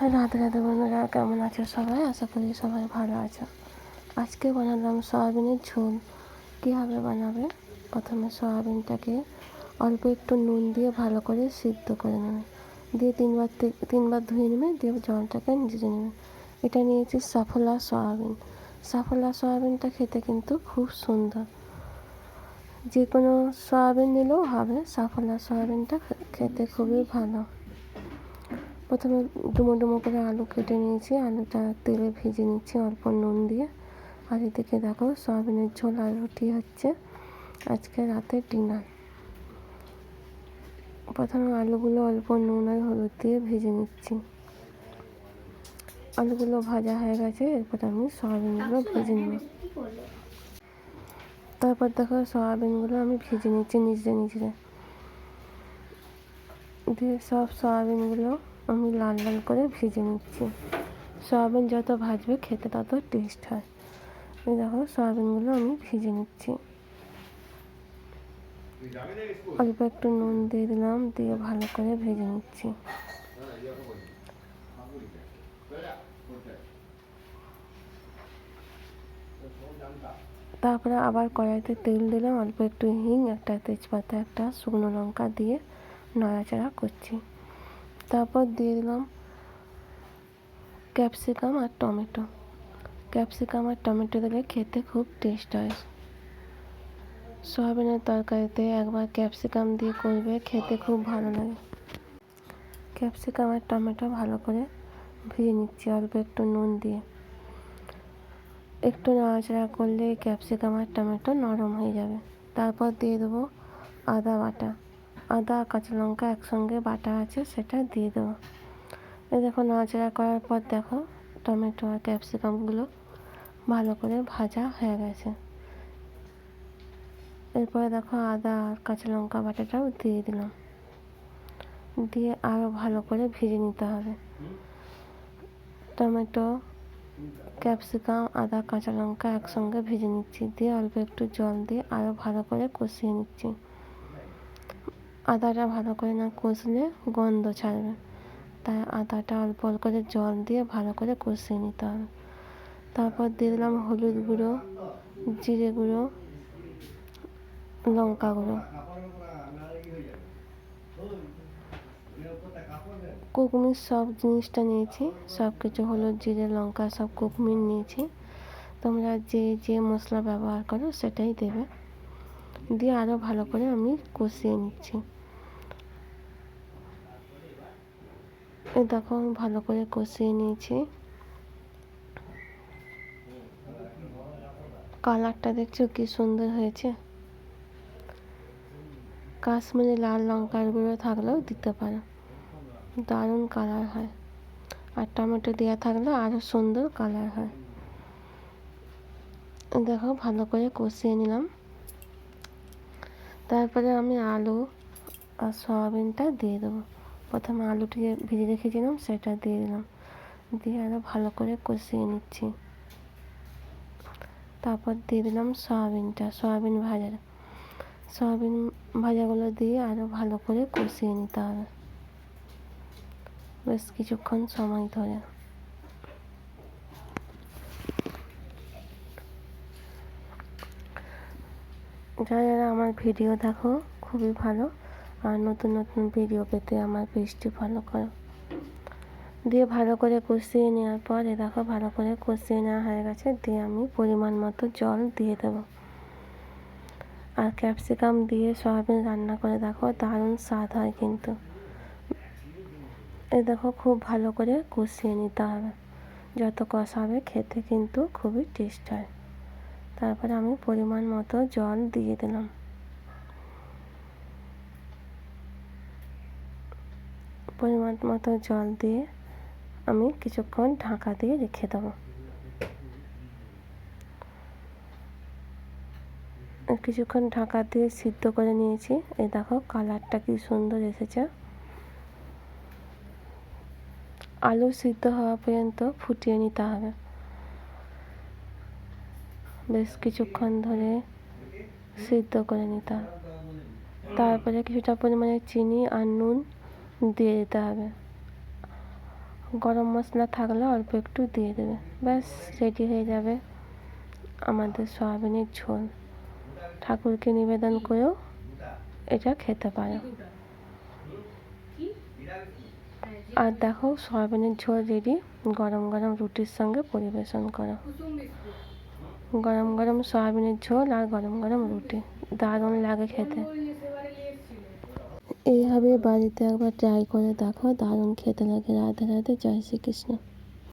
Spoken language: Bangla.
রাধে রাধে বন্ধুরা কেমন আছো সবাই? আশা করি সবাই ভালো আছো। আজকে বানালাম সয়াবিনের ঝোল। কীভাবে বানাবে? প্রথমে সয়াবিনটাকে অল্প একটু নুন দিয়ে ভালো করে সিদ্ধ করে নেবে। দিয়ে তিনবার তিনবার ধুয়ে নেবে, দিয়ে জলটাকে নিজে নেবে। এটা নিয়েছি সাফলা সয়াবিন। সাফলা সয়াবিনটা খেতে কিন্তু খুব সুন্দর। যে কোনো সয়াবিন নিলেও হবে, সাফলা সয়াবিনটা খেতে খুবই ভালো। প্রথমে ডুমো ডুমো করে আলু কেটে নিয়েছি, আলুটা তেলে ভেজে নিচ্ছি অল্প নুন দিয়ে। আর এদিকে দেখো সয়াবিনের ঝোল আর রুটি হচ্ছে। আজকে রাতে ডিনার। প্রথমে আলুগুলো অল্প নুন আর হলুদ দিয়ে ভেজে নিচ্ছি। আলুগুলো ভাজা হয়ে গেছে, এরপর আমি সয়াবিনগুলো ভেজে নেব। তারপর দেখো সয়াবিনগুলো আমি ভেজে নিচ্ছি নিজে নিজে। দিয়ে সব সয়াবিনগুলো আমি লাল লাল করে ভেজে নিচ্ছি। সয়াবিন যত ভাজবে খেতে তত টেস্ট হয়। এই দেখো, সয়াবিনগুলো আমি ভেজে নিচ্ছি। অল্প একটু নুন দিয়ে দিলাম, দিয়ে ভালো করে ভেজে নিচ্ছি। তারপরে আবার কড়াইতে তেল দিলাম, অল্প একটু হিং, একটা তেজপাতা, একটা শুকনো লঙ্কা দিয়ে নাড়াচাড়া করছি। তারপর দিয়ে দিলাম ক্যাপসিকাম আর টমেটো। ক্যাপসিকাম আর টমেটো দিলে খেতে খুব টেস্ট হয়। সয়াবিনের তরকারিতে একবার ক্যাপসিকাম দিয়ে করবে, খেতে খুব ভালো লাগে। ক্যাপসিকাম আর টমেটো ভালো করে ভেজে নিচ্ছি, অল্প একটু নুন দিয়ে। একটু নাড়াচাড়া করলে ক্যাপসিকাম আর টমেটো নরম হয়ে যাবে। তারপর দিয়ে দেবো আদা বাটা। আদা, কাঁচা লঙ্কা একসঙ্গে বাটা আছে, সেটা দিয়ে দেবো। এই দেখো, নাড়াচাড়া করার পর দেখো, টমেটো আর ক্যাপসিকামগুলো ভালো করে ভাজা হয়ে গেছে। এরপরে দেখো, আদা আর কাঁচা লঙ্কা বাটাটাও দিয়ে দিলাম। দিয়ে আরও ভালো করে ভেজে নিতে হবে। টমেটো, ক্যাপসিকাম, আদা, কাঁচা লঙ্কা একসঙ্গে ভেজে নিচ্ছি। দিয়ে অল্প একটু জল দিয়ে আরও ভালো করে কষিয়ে নিচ্ছি। আদাটা ভালো করে না কষলে গন্ধ ছাড়বে। তাই আদাটা অল্প করে জল দিয়ে ভালো করে কষিয়ে নিতে হবে। তারপর দিলাম হলুদ গুঁড়ো, জিরে গুঁড়ো, লঙ্কা গুঁড়ো। কুকমির সব জিনিসটা নিয়েছি সব কিছু হলুদ, জিরে, লঙ্কা সব কুকমির নিয়েছি। তোমরা যে যে মশলা ব্যবহার করো সেটাই দেবে। দিয়ে আরও ভালো করে আমি কষিয়ে নিচ্ছি। দেখো, আমি ভালো করে কষিয়ে নিয়েছি। কালারটা দেখছ কি সুন্দর হয়েছে? কাশ্মীরি লাল লঙ্কার গুঁড়ো থাকলেও দিতে পারো। দারুণ কালার হয়। আর টমেটো দেওয়া থাকলে আরও সুন্দর কালার হয়। দেখো, ভালো করে কষিয়ে নিলাম। তারপরে আমি আলু আর সয়াবিনটা দিয়ে দেবো। প্রথমে আলুটি ভেজে রেখেছিলাম, সেটা দিয়ে দিলাম। দিয়ে আরও ভালো করে কষিয়ে নিচ্ছি। তারপর দিয়ে দিলাম সয়াবিনটা, সয়াবিন ভাজা সয়াবিন ভাজাগুলো দিয়ে আরও ভালো করে কষিয়ে নিতে হবে। বেশ কিছুক্ষণ সময় ধরে। যারা যারা আমার ভিডিও দেখো, খুবই ভালো। আর নতুন নতুন ভিডিও পেতে আমার পেজটি ফলো করো। দিয়ে ভালো করে কষিয়ে নেওয়ার পরে দেখো ভালো করে কষিয়ে নেওয়া হয়ে গেছে, দিয়ে আমি পরিমাণ মতো জল দিয়ে দেবো। আর ক্যাপসিকাম দিয়ে সয়াবিন রান্না করে দেখো, দারুণ স্বাদ হয় কিন্তু। এ দেখো খুব ভালো করে কষিয়ে নিতে হবে। যত কষাবে খেতে কিন্তু খুবই টেস্ট হয়। তারপরে আমি পরিমাণ মতো জল দিয়ে দিলাম। পরিমাণ মতো জল দিয়ে আমি কিছুক্ষণ ঢাকা দিয়ে রেখে দেবো। কিছুক্ষণ ঢাকা দিয়ে সিদ্ধ করে নিয়েছি। এই দেখো কালারটা কি সুন্দর এসেছে। আলু সিদ্ধ হওয়া পর্যন্ত ফুটিয়ে নিতে হবে। বেশ কিছুক্ষণ ধরে সিদ্ধ করে নিতে হবে। তারপরে কিছুটা পরিমাণে চিনি আর নুন দিয়ে দিতে হবে। গরম মশলা থাকলে অল্প একটু দিয়ে দেবে। ব্যাস রেডি হয়ে যাবে আমাদের সয়াবিনের ঝোল। ঠাকুরকে নিবেদন করেও এটা খেতে পারো। আর দেখো, সয়াবিনের ঝোল রেডি গরম গরম রুটির সঙ্গে পরিবেশন করো। গরম গরম সয়াবিনের ঝোল আর গরম গরম রুটি। দারুণ লাগে খেতে। এইভাবে বাড়িতে একবার ট্রাই করে দেখো দারুণ খেতে লাগে। রাধে রাধে জয় শ্রীকৃষ্ণ।